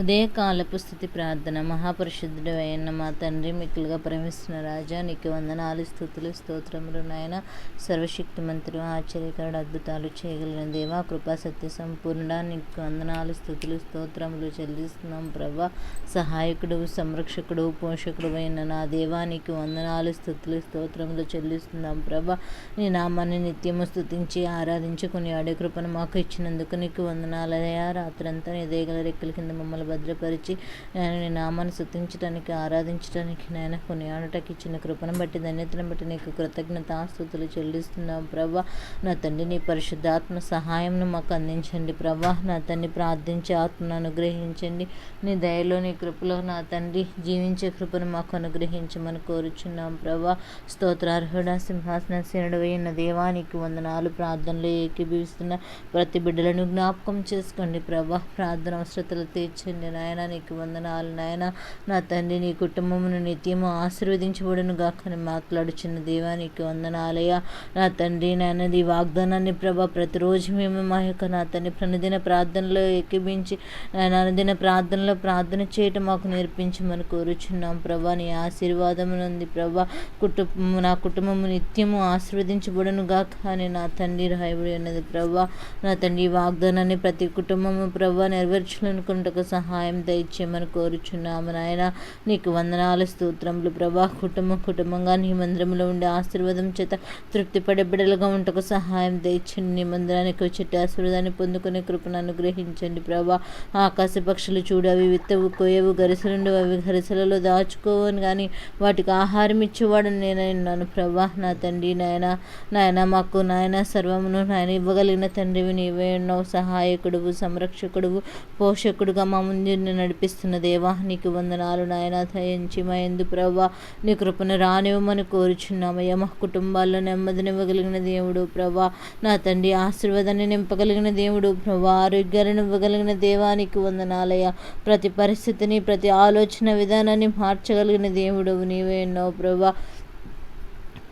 ఉదయకాలపు స్థుతి ప్రార్థన. మహాపరిశుద్ధుడు అయిన మా తండ్రి మిక్కులుగా ప్రేమిస్తున్న రాజా నీకు వందనాలు స్థుతులు స్తోత్రములు నాయన. సర్వశక్తి మంత్రులు ఆశ్చర్యకరుడు అద్భుతాలు చేయగలిగిన దేవా కృపా సత్య సంపూర్ణ నీకు వందనాలు స్థుతులు స్తోత్రములు చెల్లిస్తున్నాం ప్రభా. సహాయకుడు సంరక్షకుడు పోషకుడు అయిన నా దేవా నీకు వందనాలు స్థుతులు స్తోత్రములు చెల్లిస్తున్నాం ప్రభా. నీ నామాన్ని నిత్యము స్థుతించి ఆరాధించుకుని ఆడే కృపను మాకు ఇచ్చినందుకు నీకు వందనాలయ్యా రాత్రంతా నీ దేగల రెక్కల కింద మమ్మల్ని భద్రపరిచి నేను నీ నామాన్ని స్థుతించడానికి ఆరాధించడానికి నేను కొన్ని ఆడటకి ఇచ్చిన కృపను బట్టి ధన్యతను బట్టి నీకు కృతజ్ఞత ఆస్తుతులు చెల్లిస్తున్నాం. ప్రభా నా తండ్రి నీ పరిశుద్ధాత్మ సహాయంను మాకు అందించండి. ప్రభా నా తండ్రి ప్రార్థించే ఆత్మను అనుగ్రహించండి. నీ దయలో నీ కృపలో నా తండ్రి జీవించే కృపను మాకు అనుగ్రహించమని కోరుచున్నాం. ప్రభా స్తోత్రార్హుడ సింహాసన శనుడు అయిన దేవానికి వందనాలు ప్రార్థనలు ఏకీభవిస్తున్న ప్రతి బిడ్డలను జ్ఞాపకం చేసుకోండి. ప్రభా ప్రార్థన అవసరతలు తీర్చండి. నాయన నీకు వందనాలు నాయన. నా తండ్రి నీ కుటుంబమును నిత్యము ఆశీర్వదించబడును గాకని మాట్లాడుచున్న దేవానికి వందనాలయ నా తండ్రి నాయన ఈ వాగ్దానాన్ని ప్రభా ప్రతిరోజు మేము మా యొక్క నా తండ్రి ప్రతిదిన ప్రార్థనలో ఎక్కిపించి నాయన అనుదిన ప్రార్థనలో ప్రార్థన చేయటం మాకు నేర్పించమని కోరుచున్నాం ప్రభా. నీ ఆశీర్వాదమునుంది ప్రభా. కుటుంబం నా కుటుంబము నిత్యము ఆశీర్వదించబడును గాక అని నా తండ్రి రాయబడి ఉన్నది ప్రభా. నా తండ్రి ఈ వాగ్దానాన్ని ప్రతి కుటుంబము ప్రభా నెరవేర్చాలనుకుంటకు సహాయం సహాయం దయచేయమని కోరుచున్నాము నాయన. నీకు వందనాలు స్తోత్రములు ప్రభా. కుటుంబం కుటుంబంగా నీ మందిరంలో ఉండే ఆశీర్వాదం చేత తృప్తిపడే బిడలుగా ఉంటకు సహాయం దయచండి నీ మందిరానికి వచ్చేటి ఆశీర్వాదాన్ని పొందుకునే కృపను అనుగ్రహించండి ప్రభా. ఆకాశ పక్షులు చూడు అవి విత్తవు కోయవు గరిసలుండు అవి గరిసెలలో దాచుకోవని కానీ వాటికి ఆహారం ఇచ్చేవాడు నేనన్నాను ప్రభా. నా తండ్రి నాయన. నాయన మాకు నాయన సర్వమును నాయన ఇవ్వగలిగిన తండ్రివి నీవే ఉన్నావు. సహాయకుడువు సంరక్షకుడువు పోషకుడుగా మా ముందు నడిపిస్తున్న దేవా నీకు వందనాలు నాయన దయించి మా ఎందు ప్రభా నీ కృపను రానివ్వమని కోరుచున్నామయ్యా మా కుటుంబాల్లో నెమ్మదినివ్వగలిగిన దేవుడు ప్రభా నా తండ్రి ఆశీర్వాదాన్ని నింపగలిగిన దేవుడు ప్రభా ఆరోగ్యాలను ఇవ్వగలిగిన దేవానికి వందనాలయ్యా. ప్రతి పరిస్థితిని ప్రతి ఆలోచన విధానాన్ని మార్చగలిగిన దేవుడు నీవే ఎన్నో ప్రభా.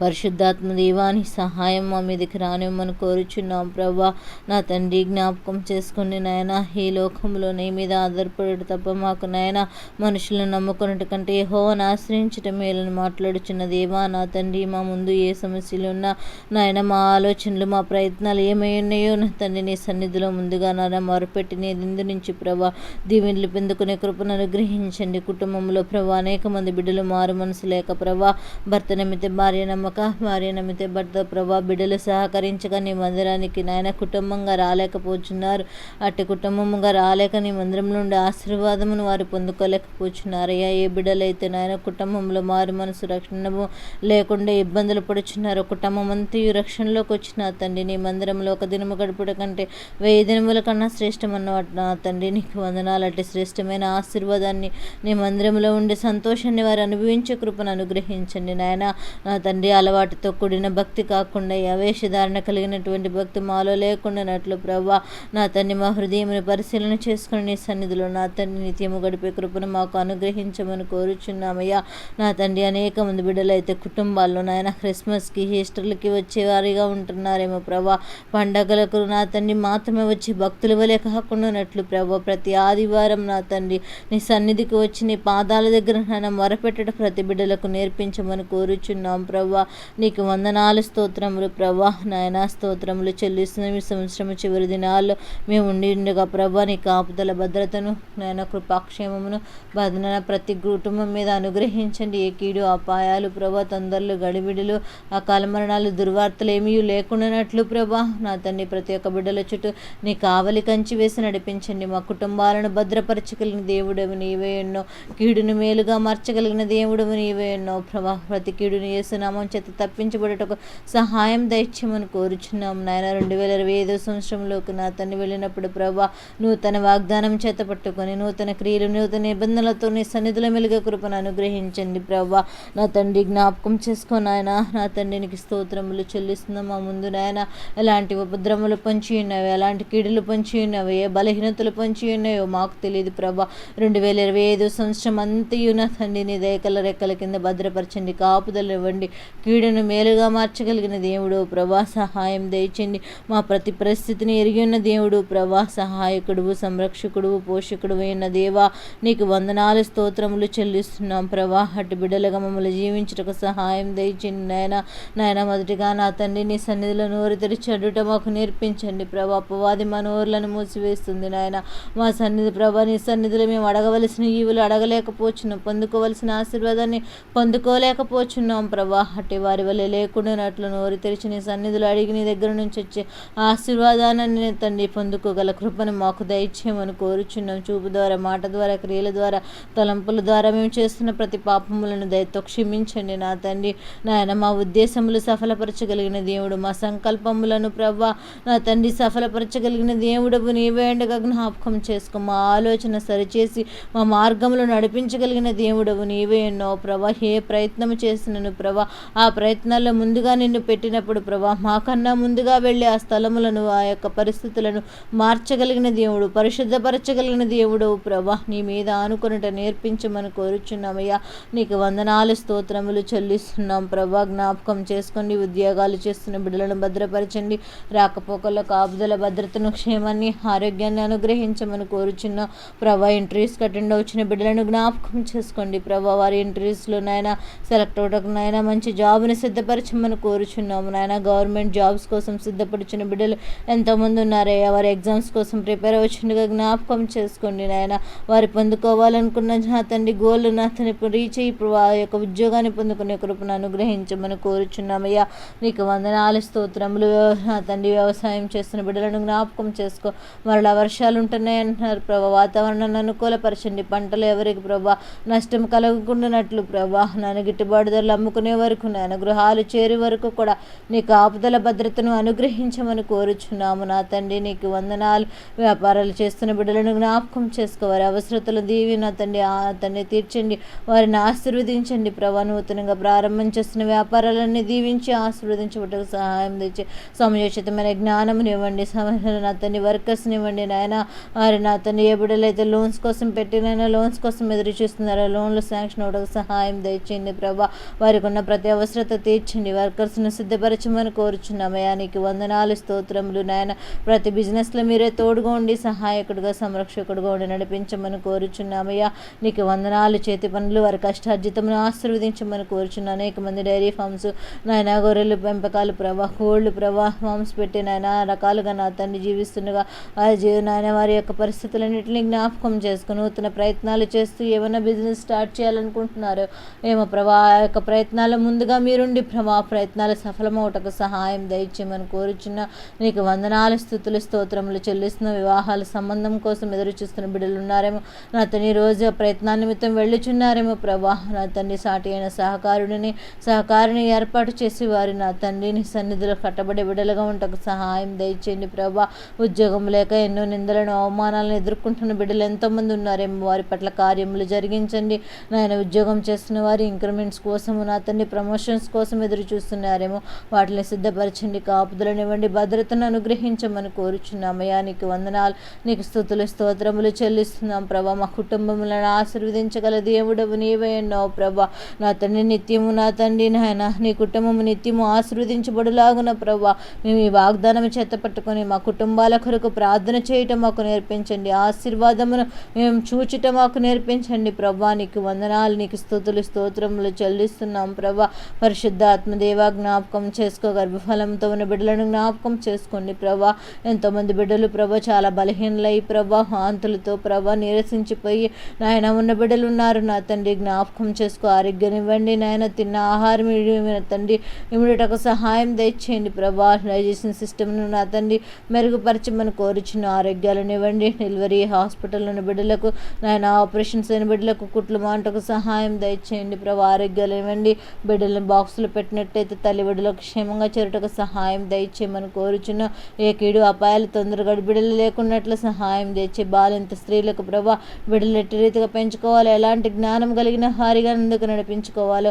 పరిశుద్ధాత్మ దేవాని సహాయం మా మీదకి రానివ్వమని కోరుచున్నాం ప్రభా. నా తండ్రి జ్ఞాపకం చేసుకుని నాయన ఈ లోకంలో నీ మీద ఆధారపడటం తప్ప మాకు నాయన మనుషులను నమ్ముకున్నట్టు కంటే హోవను ఆశ్రయించటం మేలని మాట్లాడుచున్న దేవా నా తండ్రి మా ముందు ఏ సమస్యలు ఉన్నా నాయన మా ఆలోచనలు మా ప్రయత్నాలు ఏమై ఉన్నాయో నా తండ్రి నీ సన్నిధిలో ముందుగా నాన్న మొరపెట్టి నీ దిందు నుంచి ప్రభా దీవెనలు పొందుకునే కృపను అనుగ్రహించండి. కుటుంబంలో ప్రభా అనేక మంది బిడ్డలు మారు మనసు లేక ప్రభా భర్త నమ్మితే భార్య నమ్మ భార్య నమ్మితే భర్త ప్రభా బిడ్డలు సహకరించగా నీ మందిరానికి నాయన కుటుంబంగా రాలేకపోతున్నారు అట్టి కుటుంబంగా రాలేక నీ మందిరం నుండి ఆశీర్వాదమును వారు పొందుకోలేకపోతున్నారయ్యా ఏ బిడ్డలైతే నాయన కుటుంబంలో మారు మనసు రక్షణము లేకుండా ఇబ్బందులు పడుచున్నారు కుటుంబం అంతా ఈ రక్షణలోకి వచ్చిన తండ్రి నీ మందిరంలో ఒక దినము గడుపుట కంటే వెయ్యి దినముల కన్నా శ్రేష్టమన్న నా తండ్రి. నీకు వందనాలు. అట్టి శ్రేష్టమైన ఆశీర్వాదాన్ని నీ మందిరంలో ఉండే సంతోషాన్ని వారు అనుభవించే కృపను అనుగ్రహించండి నాయన. నా తండ్రి అలవాటుతో కూడిన భక్తి కాకుండా అవేషధారణ కలిగినటువంటి భక్తి మాలో లేకుండానట్లు ప్రభా నా తండ్రి మా హృదయమును పరిశీలన చేసుకుని నీ సన్నిధిలో నా తండ్రి నిత్యము గడిపే కృపను మాకు అనుగ్రహించమని కోరుచున్నామయ్యా. నా తండ్రి అనేక మంది బిడ్డలైతే కుటుంబాల్లో నాయన క్రిస్మస్కి ఈస్టర్లకి వచ్చేవారిగా ఉంటున్నారేమో ప్రభా పండగలకు నా తండ్రి మాత్రమే వచ్చి భక్తుల వలె కాకుండానట్లు ప్రభా ప్రతి ఆదివారం నా తండ్రి నీ సన్నిధికి వచ్చి నీ పాదాల దగ్గర నన్ను మొరపెట్టడం ప్రతి బిడ్డలకు నేర్పించమని కోరుచున్నాం ప్రభా నీకు వందనాలు స్తోత్రములు ప్రభా. నాయన స్తోత్రములు చెల్లిస్తున్న ఈ సంవత్సరం చివరి దినాల్లో. మేము ఉండి ఉండగా ప్రభా నీ కాపుదల భద్రతను నాయన కృపాక్షేమమును బదన ప్రతి కుటుంబం మీద అనుగ్రహించండి. ఏ కీడు అపాయాలు ప్రభా తొందరలు గడిబిడులు అకాల మరణాలు దుర్వార్తలు ఏమీ లేకుండానట్లు ప్రభా. నా తండ్రి ప్రతి ఒక్క బిడ్డల చుట్టూ నీ కావలి కంచి వేసి నడిపించండి. మా కుటుంబాలను భద్రపరచగలిగిన దేవుడవు నీవే ఎన్నో. కీడును మేలుగా మార్చగలిగిన దేవుడవు నీవే ఎన్నో ప్రభా. ప్రతి కీడుని వేసునామం చేత తప్పించబడటకు సహాయం దైత్యమని కోరుచున్నాం. నాయన రెండు వేల ఇరవై ఐదో సంవత్సరంలోకి నా తండ్రి వెళ్ళినప్పుడు ప్రభా నూతన వాగ్దానం చేత పట్టుకొని నూతన క్రియలు నూతన నిబంధనలతో నీ సన్నిధిలో మెలుగ కృపను అనుగ్రహించండి ప్రభా. నా తండ్రి జ్ఞాపకం చేసుకొని ఆయన నా తండ్రికి స్తోత్రములు చెల్లిస్తున్నాం మా ముందు నాయన. ఎలాంటి ఉపద్రములు పొంచి ఉన్నవి ఎలాంటి కీడులు పొంచి ఉన్నవి ఏ బలహీనతలు పొంచి ఉన్నాయో మాకు తెలియదు ప్రభా. రెండు వేల ఇరవై ఐదో సంవత్సరం అంతయు నా తండ్రిని దయకల రెక్కల కింద భద్రపరచండి కాపుదలు ఇవ్వండి. కీడును మేలుగా మార్చగలిగిన దేవుడు ప్రభా సహాయం దయచండి మా ప్రతి పరిస్థితిని ఎరిగి ఉన్న దేవుడు ప్రభా సహాయకుడు సంరక్షకుడు పోషకుడు అయిన దేవా నీకు వందనాలు స్తోత్రములు చెల్లిస్తున్నాం. ప్రభా అటు బిడ్డలుగా మమ్మల్ని జీవించుటకు సహాయం దయచండి నాయన నాయన మొదటిగా నా తండ్రి నీ సన్నిధిలో నోరు తెరిచి మాకు నేర్పించండి. ప్రభా అపవాది మా నోరులను మూసివేస్తుంది నాయన. మా సన్నిధి ప్రభా నీ సన్నిధిలో మేము అడగవలసిన ఈవులు అడగలేకపోతున్నాం పొందుకోవలసిన ఆశీర్వాదాన్ని పొందుకోలేకపోతున్నాం ప్రభా కాబట్టి వారి వల్ల లేకుండానట్లు నోరు తెరిచి నీ సన్నిధిలో అడిగి నీ దగ్గర నుంచి వచ్చే ఆశీర్వాదాన్ని తండ్రి పొందుకోగల కృపను మాకు దయచేయమని కోరుచున్నాం. చూపు ద్వారా మాట ద్వారా క్రియల ద్వారా తలంపుల ద్వారా మేము చేస్తున్న ప్రతి పాపములను దయతో క్షమించండి నా తండ్రి. నాయన మా ఉద్దేశములు సఫలపరచగలిగిన దేవుడు మా సంకల్పములను ప్రవ్వా నా తండ్రి సఫలపరచగలిగిన దేవుడవు నీవేండగా జ్ఞాపకం చేసుకో. మా ఆలోచన సరిచేసి మా మార్గంలో నడిపించగలిగిన దేవుడవు నీవే ఎన్నో ప్రభా ఏ ప్రయత్నం చేసినను ప్రభా ఆ ఆ ప్రయత్నాల్లో ముందుగా నిన్ను పెట్టినప్పుడు ప్రభా మాకన్నా ముందుగా వెళ్ళి ఆ స్థలములను ఆ యొక్క పరిస్థితులను మార్చగలిగిన దేవుడు పరిశుద్ధపరచగలిగిన దేవుడు ప్రభా నీ మీద ఆనుకొనుట నేర్పించమని కోరుచున్నామయ్యా. నీకు వందనాలు స్తోత్రములు చెల్లిస్తున్నాం ప్రభా. జ్ఞాపకం చేసుకోండి ఉద్యోగాలు చేస్తున్న బిడ్డలను భద్రపరచండి. రాకపోకల కాపుదల భద్రతను క్షేమాన్ని ఆరోగ్యాన్ని అనుగ్రహించమని కోరుచున్నాం ప్రభా. ఇంటర్వ్యూస్ అటెండ్ వచ్చిన బిడ్డలను జ్ఞాపకం చేసుకోండి ప్రభా. వారి ఇంటర్వ్యూస్లో నాయన సెలెక్ట్ అవటకు నాయన మంచి జాబ్ని సిద్ధపరచమని కోరుచున్నాము నాయన. గవర్నమెంట్ జాబ్స్ కోసం సిద్ధపరిచిన బిడ్డలు ఎంతోమంది ఉన్నారయ్యా. వారి ఎగ్జామ్స్ కోసం ప్రిపేర్ అవుతుండగా జ్ఞాపకం చేసుకోండి నాయన. వారి పొందుకోవాలనుకున్న నా తండ్రి గోల్ నా తండ్రి రీచ్ అయ్యి ఇప్పుడు వారి యొక్క ఉద్యోగాన్ని పొందుకునే కృపను అనుగ్రహించమని కోరుచున్నామయ్యా. నీకు వందనాలు స్తోత్రములు. నా తండ్రి వ్యవసాయం చేస్తున్న బిడ్డలను జ్ఞాపకం చేసుకో. మరలా వర్షాలు ఉంటున్నాయి అంటున్నారు ప్రభా. వాతావరణాన్ని అనుకూలపరచండి. పంటలు ఎవరికి ప్రభా? నష్టం కలగకుండానట్లు ప్రభా. నన్ను గిట్టుబాటు ధరలు అమ్ముకునే వరకు అనుగ్రహాలు గృహాలు చేరే వరకు కూడా నీ కాపుదల భద్రతను అనుగ్రహించమని కోరుచున్నాము నా తండ్రి. నీకు వందనాలు. వ్యాపారాలు చేస్తున్న బిడ్డలను జ్ఞాపకం చేసుకోవాలి. అవసరతలు దీవి నా తండ్రి. ఆ తండ్రి తీర్చండి. వారిని ఆశీర్వదించండి. ప్రభా నూతనంగా ప్రారంభం చేస్తున్న వ్యాపారాలన్నీ దీవించి ఆశీర్వదించబట్టకు సహాయం తెచ్చి సమయోచితమైన జ్ఞానమునివ్వండి సమయంలో నా తండ్రి వర్కర్స్ని ఇవ్వండి నాయన. వారి నా తండ్రి ఏ బిడ్డలైతే లోన్స్ కోసం పెట్టినైనా లోన్స్ కోసం ఎదురు చూస్తున్నారో లోన్లు శాంక్షన్ అవ్వడానికి సహాయం దయచేయండి. ప్రభా వారికి ఉన్న ప్రతి అవసరత తీర్చండి. వర్కర్స్ను సిద్ధపరచమని కోరుచున్నామయ్యా నీకు వందనాలు స్తోత్రములు నాయన. ప్రతి బిజినెస్లో మీరే తోడుగా ఉండి సహాయకుడుగా సంరక్షకుడుగా ఉండి నడిపించమని కోరుచున్నామయ్యా. నీకు వందనాలు చేతి పనులు వారి కష్టార్జితమును ఆశీర్వదించమని కోరుచున్న అనేక మంది డైరీ ఫార్మ్స్ నాయన గొర్రెలు పెంపకాలు ప్రభా కోళ్ళు ప్రభా ఫార్మ్స్ పెట్టి నాయన రకాలుగా నా తండ్రి జీవిస్తుండగా ఆ జీవ నాయన వారి యొక్క పరిస్థితులన్నింటినీ జ్ఞాపకం చేసుకుని నూతన ప్రయత్నాలు చేస్తూ ఏమైనా బిజినెస్ స్టార్ట్ చేయాలనుకుంటున్నారో ఏమో ప్రభా ఆ యొక్క ప్రయత్నాల ముందుగా మీరుండి ప్రభా ప్రయత్నాలు సఫలమవుటకు సహాయం దయచేయమని కోరుచున్న నీకు వందనాలు స్థుతులు స్తోత్రములు చెల్లిస్తున్న వివాహాల సంబంధం కోసం ఎదురు చూస్తున్న బిడ్డలు ఉన్నారేమో నా తండ్రి రోజు ఆ నిమిత్తం వెళ్ళుచున్నారేమో ప్రభా. నా తండ్రి సాటి అయిన సహకారుడిని సహకారిని ఏర్పాటు చేసి వారి నా తండ్రిని సన్నిధిలో కట్టబడే బిడ్డలుగా ఉంటకు సహాయం దయచేయండి ప్రభా. ఉద్యోగం లేక ఎన్నో నిందలను అవమానాలను ఎదుర్కొంటున్న బిడ్డలు ఎంతోమంది ఉన్నారేమో. వారి పట్ల కార్యములు జరిగించండి. నాయన ఉద్యోగం చేస్తున్న వారి ఇంక్రిమెంట్స్ కోసము నా తండ్రి ప్రమోషన్స్ కోసం ఎదురు చూస్తున్నారేమో. వాటిని సిద్ధపరచండి కాపుదలనివ్వండి భద్రతను అనుగ్రహించమని కోరుచున్నామయ్యా నీకు వందనాలు నీకు స్థుతులు స్తోత్రములు చెల్లిస్తున్నాం. ప్రభా మా కుటుంబములను ఆశీర్వదించగల దేవుడవు నీవే ఉన్నావు ప్రభా. నా తండ్రి నిత్యము నా తండ్రి నాయన నీ కుటుంబము నిత్యము ఆశీర్వదించబడులాగున ప్రభా. మేము ఈ వాగ్దానం చేత పట్టుకొని మా కుటుంబాల కొరకు ప్రార్థన చేయటం మాకు నేర్పించండి. ఆశీర్వాదమును మేము చూచటం మాకు నేర్పించండి. ప్రభా నీకు వందనాలు నీకు స్థుతులు స్తోత్రములు చెల్లిస్తున్నాం ప్రభా. పరిశుద్ధాత్మదేవ జ్ఞాపకం చేసుకో గర్భఫలంతో ఉన్న బిడ్డలను జ్ఞాపకం చేసుకోండి ప్రభా. ఎంతోమంది బిడ్డలు ప్రభా చాలా బలహీనలై ప్రభా హాంతులతో ప్రభా నీరసించిపోయి నాయన ఉన్న బిడ్డలు ఉన్నారు. నా తండ్రి జ్ఞాపకం చేసుకో ఆరోగ్యనివ్వండి నాయన. తిన్న ఆహారం ఇవ్వండి తండ్రి ఇమిడటకు సహాయం దయచేయండి ప్రభా. డైజెషన్ సిస్టమ్ను నా తండ్రి మెరుగుపరచమని కోరుచున్న ఆరోగ్యాలను ఇవ్వండి డెలివరీ హాస్పిటల్ ఉన్న బిడ్డలకు నాయన ఆపరేషన్స్ అయిన బిడ్డలకు కుట్లు మాంటకు సహాయం దయచేయండి ప్రభా. ఆరోగ్యాలు ఇవ్వండి బిడ్డలను బాక్సులు పెట్టినట్టయితే తల్లి క్షేమంగా చేరుటకు సహాయం దయచేయమని కోరుచున్న ఏ కీడు అపాయాలు తొందరగా బిడ్డలు లేకున్నట్లు సహాయం తెచ్చే బాలింత స్త్రీలకు ప్రభా బిడ్డలు ఎట్టి రీతిగా పెంచుకోవాలి. ఎలాంటి జ్ఞానం కలిగిన హారిగా ఎందుకు నడిపించుకోవాలో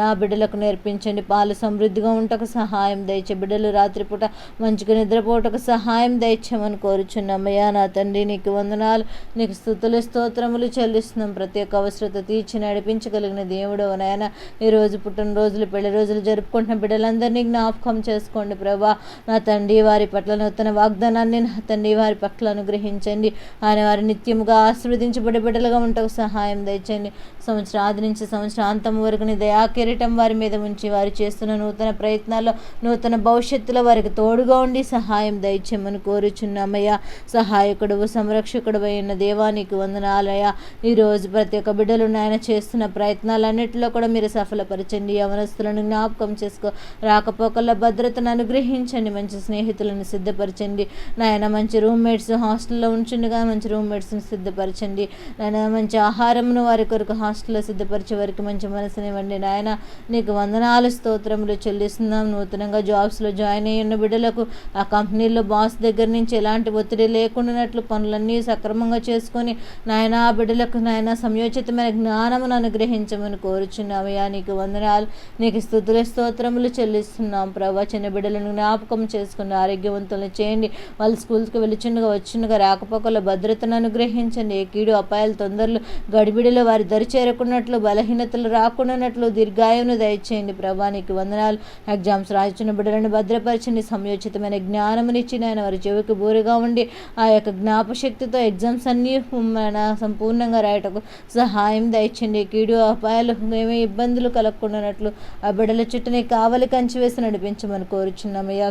నా బిడ్డలకు నేర్పించండి. పాలు సమృద్ధిగా ఉంటకు సహాయం దయచే బిడ్డలు రాత్రిపూట మంచిగా నిద్రపోటకు సహాయం దయచేయమని కోరుచున్నామయ్యా నా తండ్రి నీకు వందనాలు నీకు స్థుతులు స్తోత్రములు చెల్లిస్తున్నాం. ప్రతి ఒక్క అవసరత తీర్చి నడిపించగలిగిన దేవుడు నాయన. ఈరోజు పుట్టిన రోజులు పెళ్ళి రోజులు జరుపుకుంటున్న బిడ్డలందరినీ జ్ఞాపకం చేసుకోండి ప్రభా. నా తండ్రి వారి పట్ల నూతన వాగ్దానాన్ని నా తండ్రి వారి పట్ల అనుగ్రహించండి. ఆయన వారి నిత్యముగా ఆశీర్వదించబడే బిడ్డలుగా ఉంటకు సహాయం దయచండి సంవత్సరాది నుంచి సంవత్సరాంతం వరకు దయా కిరీటం వారి మీద ఉంచి వారు చేస్తున్న నూతన ప్రయత్నాల్లో నూతన భవిష్యత్తులో వారికి తోడుగా ఉండి సహాయం దయచేయమని కోరుచున్నామయ్యా. సహాయకుడు సంరక్షకుడు అయిన దేవానికి వందనాలయ్యా ఈరోజు ప్రతి ఒక్క బిడ్డలు నాయన చేస్తున్న ప్రయత్నాలన్నింటిలో కూడా మీరు సఫలపరచండి. యవనస్తులను జ్ఞాపకం చేసుకో. రాకపోకల భద్రతను అనుగ్రహించండి. మంచి స్నేహితులను సిద్ధపరచండి. నాయన మంచి రూమ్మేట్స్ హాస్టల్లో ఉంచుండగా మంచి రూమ్మేట్స్ని సిద్ధపరచండి. నాయన మంచి ఆహారంను వారి కొరకు హాస్టల్లో సిద్ధపరిచే వారికి మంచి మనసునివ్వండి. నాయన నీకు వందనాలు స్తోత్రములు చెల్లిస్తున్నాం. నూతనంగా జాబ్స్లో జాయిన్ అయ్యి ఉన్న బిడ్డలకు ఆ కంపెనీలో బాస్ దగ్గర నుంచి ఎలాంటి ఒత్తిడి లేకుండానట్లు పనులన్నీ సక్రమంగా చేసుకొని నాయన ఆ బిడ్డలకు నాయన సంయోచితమైన జ్ఞానమును అనుగ్రహించమని కోరుచున్నామయ్యా నీకు వందనాలు నీకు స్థుతుల స్తోత్రములు చెల్లిస్తున్నాం. ప్రభా చిన్న బిడ్డలను జ్ఞాపకం చేసుకుని ఆరోగ్యవంతులను చేయండి. వాళ్ళు స్కూల్స్కి వెళ్ళిచుండగా వచ్చిండగా రాకపోకల భద్రతను అనుగ్రహించండి. ఏ కీడు అపాయాలు తొందరలు గడిబిడిలో వారి దరి చేరుకున్నట్లు బలహీనతలు రాకుండానట్లు దీర్ఘాయును దయచేయండి. ప్రభా నీకు వందనాలు. ఎగ్జామ్స్ రాయించిన బిడ్డలను భద్రపరచండి. సంయోచితమైన జ్ఞానమునిచ్చి ఆయన వారి చెవికి బోరుగా ఉండి ఆ యొక్క జ్ఞాపశక్తితో ఎగ్జామ్స్ అన్నీ మన సంపూర్ణంగా రాయటకు సహాయం దయచండి. కీడు అపాయాలు ఏమీ ఇబ్బందులు కలగకుండానట్లు ఆ బిడ్డల చుట్టూనే కావలి కంచి వేసి నడిపించమని కోరుచున్నామయ్యా.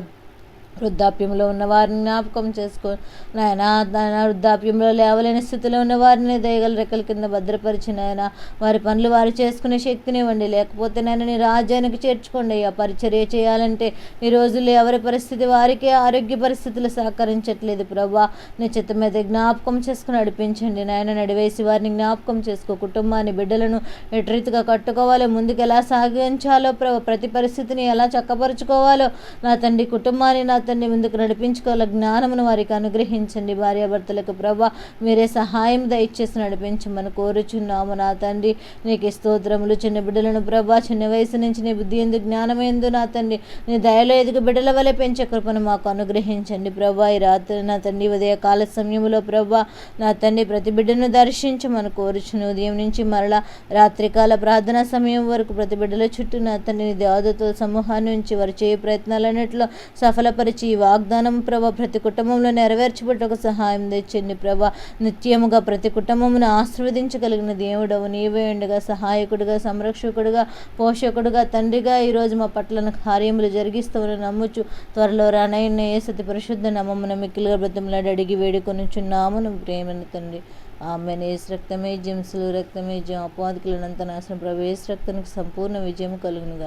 వృద్ధాప్యంలో ఉన్న వారిని జ్ఞాపకం చేసుకో నాయన నాయన వృద్ధాప్యంలో లేవలేని స్థితిలో ఉన్న వారిని దయగల రెక్కల కింద భద్రపరిచి నాయన వారి పనులు వారు చేసుకునే శక్తిని ఇవ్వండి. లేకపోతే నాయన నీ రాజ్యానికి చేర్చుకోండి. అయ్యా పరిచర్య చేయాలంటే ఈ రోజుల్లో ఎవరి పరిస్థితి వారికే ఆరోగ్య పరిస్థితులు సహకరించట్లేదు ప్రభా. నీ చిత్త మీద జ్ఞాపకం చేసుకుని నడిపించండి. నాయన నడివేసి వారిని జ్ఞాపకం చేసుకో. కుటుంబాన్ని బిడ్డలను ఎటు రీతిగా కట్టుకోవాలో. ముందుకు ఎలా సాగించాలో ప్రభు ప్రతి పరిస్థితిని ఎలా చక్కపరుచుకోవాలో నా తండ్రి కుటుంబాన్ని నా తండ్రి ముందుకు నడిపించుకోవాల జ్ఞానమును వారికి అనుగ్రహించండి. భార్యాభర్తలకు ప్రభా మీరే సహాయం దయచేసి నడిపించమని కోరుచున్నాము నా తండ్రి. నీకు స్తోత్రములు చిన్న బిడ్డలను ప్రభా చిన్న వయసు నుంచి నీ బుద్ధి ఎందు జ్ఞానం ఎందు నా తండ్రి. నీ దయలో ఎదుగు బిడ్డల వలె పెంచే కృపను మాకు అనుగ్రహించండి ప్రభా. ఈ రాత్రి నా తండ్రి ఉదయ కాల సమయంలో ప్రభా నా తండ్రి ప్రతి బిడ్డను దర్శించమని కోరుచుని ఉదయం నుంచి మరలా రాత్రికాల ప్రార్థనా సమయం వరకు ప్రతి బిడ్డల చుట్టూ నా తండ్రి దేవదతో సమూహాన్ని నుంచి వారు చేయ ప్రయత్నాలన్నింటిలో సఫలపరిచి ఈ వాగ్దానం ప్రభా ప్రతి కుటుంబంలో నెరవేర్చబట్టకు సహాయం తెచ్చండి ప్రభా. నిత్యముగా ప్రతి కుటుంబమును ఆశీర్వదించగలిగిన దేవుడవు. నీవే ఉండగా సహాయకుడిగా సంరక్షకుడిగా పోషకుడిగా. తండ్రిగా ఈరోజు మా పట్ల కార్యములు జరిగిస్తామని నమ్ముచు త్వరలో రానయ్య సతి పరిశుద్ధ నమ్మమున మిక్కిలుగా బ్రతిమలాడి అడిగి వేడుకొనుచున్నాము. నువ్వు ప్రేమను తండ్రి. ఆమె ఏసు రక్తమే జింసులు రక్తమే జం అపాధికులనంత నాశనం. ప్రవేశ రక్తానికి సంపూర్ణ విజయం కలుగును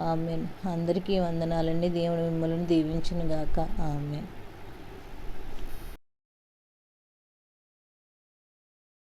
ఆమె ఆమెన్. అందరికీ వందనాలండి. దేవుడు మిమ్మల్ని దీవించును గాక ఆమెన్.